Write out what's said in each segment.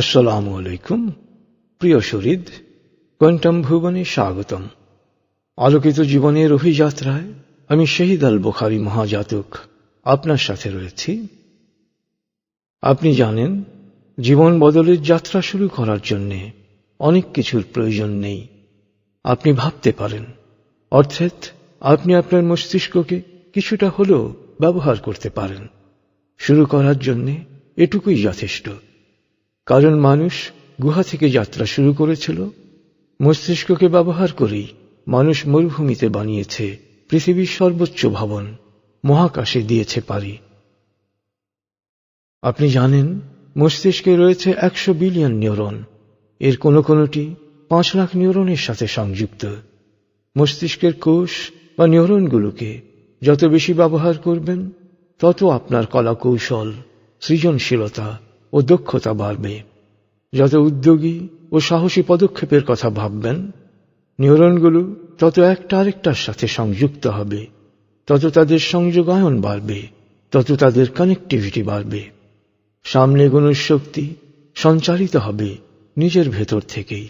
আসসালামু আলাইকুম, প্রিয় শরীদ কোয়ান্টাম ভুবনে স্বাগতম। আলোকিত জীবনের অভিযাত্রায় আমি শহীদ আল বুখারি মহাজাতক আপনার সাথে রয়েছি। আপনি জানেন, জীবন বদলের যাত্রা শুরু করার জন্য অনেক কিছুর প্রয়োজন নেই। আপনি ভাবতে পারেন, অর্থাৎ আপনি আপনার মস্তিষ্ককে কিছুটা হলেও ব্যবহার করতে পারেন। শুরু করার জন্যে এটুকুই যথেষ্ট। কারণ মানুষ গুহা থেকে যাত্রা শুরু করেছিল। মস্তিষ্ককে ব্যবহার করেই মানুষ মরুভূমিতে বানিয়েছে পৃথিবীর সর্বোচ্চ ভবন, মহাকাশে দিয়েছে পারি আপনি জানেন, মস্তিষ্কে রয়েছে একশো বিলিয়ন নিউরন। এর কোনো কোনোটি পাঁচ লাখ নিউরনের সাথে সংযুক্ত। মস্তিষ্কের কোষ বা নিউরনগুলোকে যত বেশি ব্যবহার করবেন, তত আপনার কলা কৌশল সৃজনশীলতা ও দক্ষতা বাড়বে। যত উদ্যোগী ও সাহসী পদক্ষেপের কথা ভাববেন, নিউরনগুলো তত একটা আরেকটার সাথে সংযুক্ত হবে। তত তাদের সংযোগায়ন বাড়বে, তত তাদের কানেক্টিভিটি বাড়বে। সামনে এগোনোর শক্তি সঞ্চারিত হবে নিজের ভেতর থেকেই।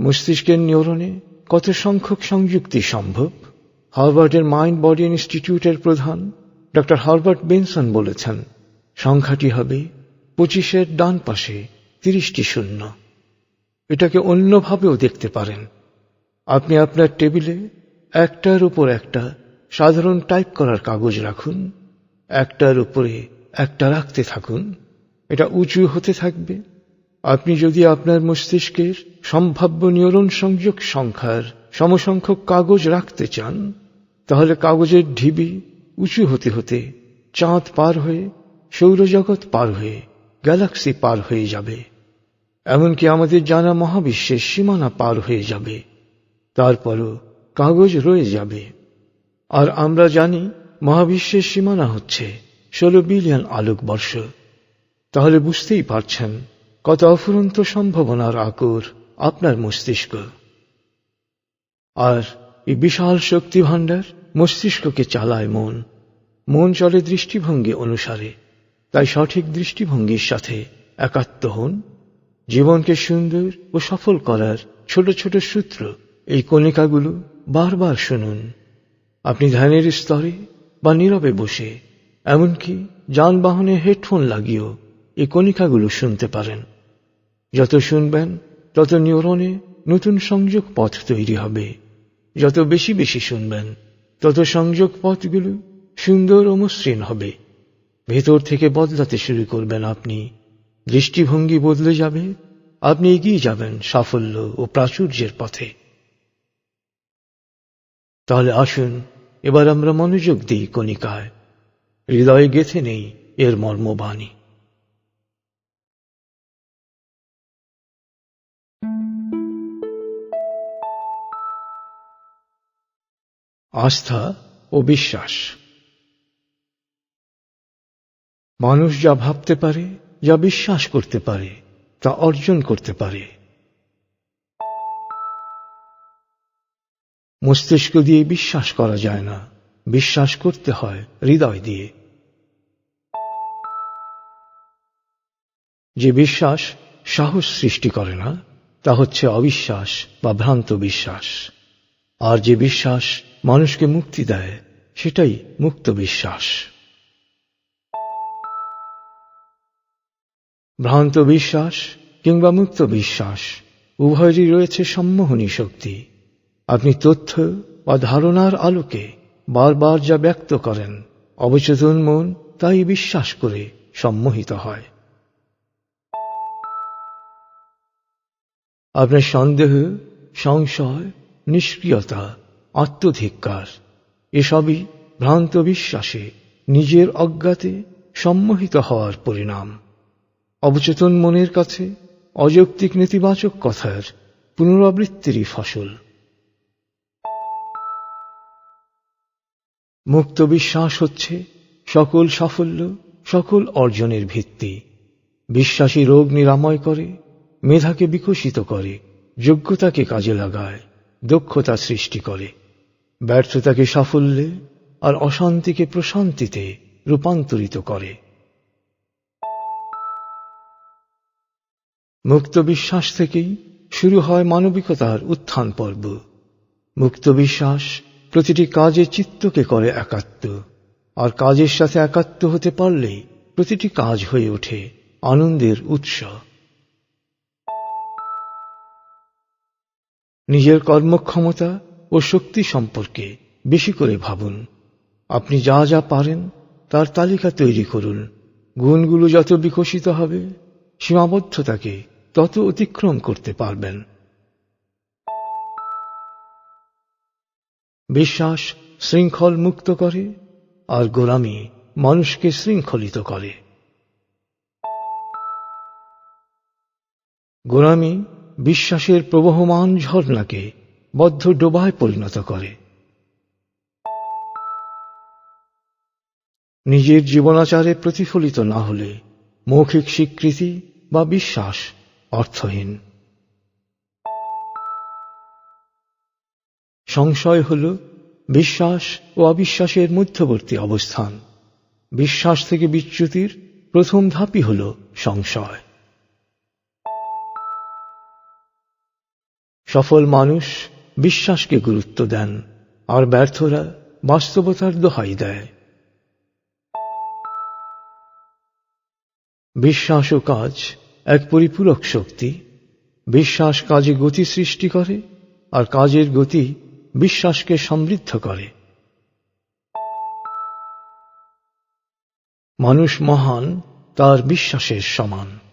মস্তিষ্কের নিউরনে কত সংখ্যক সংযুক্তি সম্ভব? হার্ভার্ডের মাইন্ড বডি ইনস্টিটিউটের প্রধান ডক্টর হার্বার্ট বেনসন বলেছেন সংখ্যাটি হবে পঁচিশের ডান পাশে তিরিশটি শূন্য। এটাকে অন্যভাবেও দেখতে পারেন। আপনি আপনার টেবিলে একটার উপর একটা সাধারণ টাইপ করার কাগজ রাখুন, একটার উপরে একটা রাখতে থাকুন। এটা উঁচু হতে থাকবে। আপনি যদি আপনার মস্তিষ্কের সম্ভাব্য নিউরন সংযোগ সংখ্যার সমসংখ্যক কাগজ রাখতে চান, তাহলে কাগজের ঢিবি উঁচু হতে হতে চাঁদ পার হয়ে সৌরজগৎ পার হয়ে, গ্যালাক্সি পার হয়ে যাবে। এমনকি আমাদের জানা মহাবিশ্বের সীমানা পার হয়ে যাবে। তারপরও কাগজ রয়ে যাবে। আর আমরা জানি মহাবিশ্বের সীমানা হচ্ছে ষোলো বিলিয়ন আলোকবর্ষ। তাহলে বুঝতেই পারছেন কত অফুরন্ত সম্ভাবনার আকর আপনার মস্তিষ্ক। আর এই বিশাল শক্তি ভাণ্ডার মস্তিষ্ককে চালায় মন। মন চলে দৃষ্টিভঙ্গি অনুসারে। তাই সঠিক দৃষ্টিভঙ্গির সাথে একাত্ম হন। জীবনকে সুন্দর ও সফল করার ছোট ছোট সূত্র এই কণিকাগুলো বারবার শুনুন। আপনি ধ্যানের স্তরে বা নীরবে বসে, এমনকি যানবাহনে হেডফোন লাগিয়েও এই কণিকাগুলো শুনতে পারেন। যত শুনবেন, তত নিউরনে নতুন সংযোগ পথ তৈরি হবে। যত বেশি বেশি শুনবেন, তত সংযোগ পথগুলো সুন্দর ও মসৃণ হবে। ভেতর থেকে বদলাতে শুরু করবেন আপনি। দৃষ্টিভঙ্গি বদলে যাবে। আপনি এগিয়ে যাবেন সাফল্য ও প্রাচুর্যের পথে। তাহলে আসুন, এবার আমরা মনোযোগ দিই কণিকায়। হৃদয়ে গেথে নেই এর মর্মবাণী। আস্থা ও বিশ্বাস। মানুষ যা ভাবতে পারে, যা বিশ্বাস করতে পারে, তা অর্জন করতে পারে। মস্তিষ্ক দিয়ে বিশ্বাস করা যায় না। বিশ্বাস করতে হয় হৃদয় দিয়ে। যে বিশ্বাস সাহস সৃষ্টি করে না, তা হচ্ছে অবিশ্বাস বা ভ্রান্ত বিশ্বাস। আর যে বিশ্বাস মানুষকে মুক্তি দেয়, সেটাই মুক্ত বিশ্বাস। ভ্রান্ত বিশ্বাস কিংবা মুক্ত বিশ্বাস, উভয়েরই রয়েছে সম্মোহনী শক্তি। আপনি তথ্য বা ধারণার আলোকে বারবার যা ব্যক্ত করেন, অবচেতন মন তাই বিশ্বাস করে সম্মোহিত হয়। আপনার সন্দেহ, সংশয়, নিষ্ক্রিয়তা, আত্মধিক্কার, এসবই ভ্রান্ত বিশ্বাসে নিজের অজ্ঞাতে সম্মোহিত হওয়ার পরিণাম। অবচেতন মনের কাছে অযৌক্তিক নেতিবাচক কথার পুনরাবৃত্তিরই ফসল। মুক্ত বিশ্বাস হচ্ছে সকল সাফল্য, সকল অর্জনের ভিত্তি। বিশ্বাসী রোগ নিরাময় করে, মেধাকে বিকশিত করে, যোগ্যতাকে কাজে লাগায়, দক্ষতা সৃষ্টি করে। ব্যর্থতাকে সাফল্যে আর অশান্তিকে প্রশান্তিতে রূপান্তরিত করে। মুক্ত বিশ্বাস থেকেই শুরু হয় মানবিকতার উত্থান পর্ব। মুক্ত বিশ্বাস প্রতিটি কাজে চিত্তকে করে একাত্ম। আর কাজের সাথে একাত্ম হতে পারলেই প্রতিটি কাজ হয়ে ওঠে আনন্দের উৎস। নিজের কর্মক্ষমতা ও শক্তি সম্পর্কে বেশি করে ভাবুন। আপনি যা যা পারেন, তার তালিকা তৈরি করুন। গুণগুলো যত বিকশিত হবে সীমাবদ্ধতাকে তত অতিক্রম করতে পারবেন। বিশ্বাস শৃঙ্খল মুক্ত করে আর গোলামি মানুষকে শৃঙ্খলিত করে। গোলামি বিশ্বাসের প্রবহমান ঝর্ণাকে বদ্ধ ডোবায় পরিণত করে। নিজের জীবনাচারে প্রতিফলিত না হলে মৌখিক স্বীকৃতি বা বিশ্বাস অর্থহীন। সংশয় হল বিশ্বাস ও অবিশ্বাসের মধ্যবর্তী অবস্থান। বিশ্বাস থেকে বিচ্যুতির প্রথম ধাপই হল সংশয়। সফল মানুষ বিশ্বাসকে গুরুত্ব দেন, আর ব্যর্থরা বাস্তবতার দোহাই দেয়। বিশ্বাস ও কাজ এক পরিপূরক শক্তি। বিশ্বাস কাজে গতি সৃষ্টি করে আর কাজের গতি বিশ্বাসকে সমৃদ্ধ করে। মানুষ মহান, তার বিশ্বাসের সমান।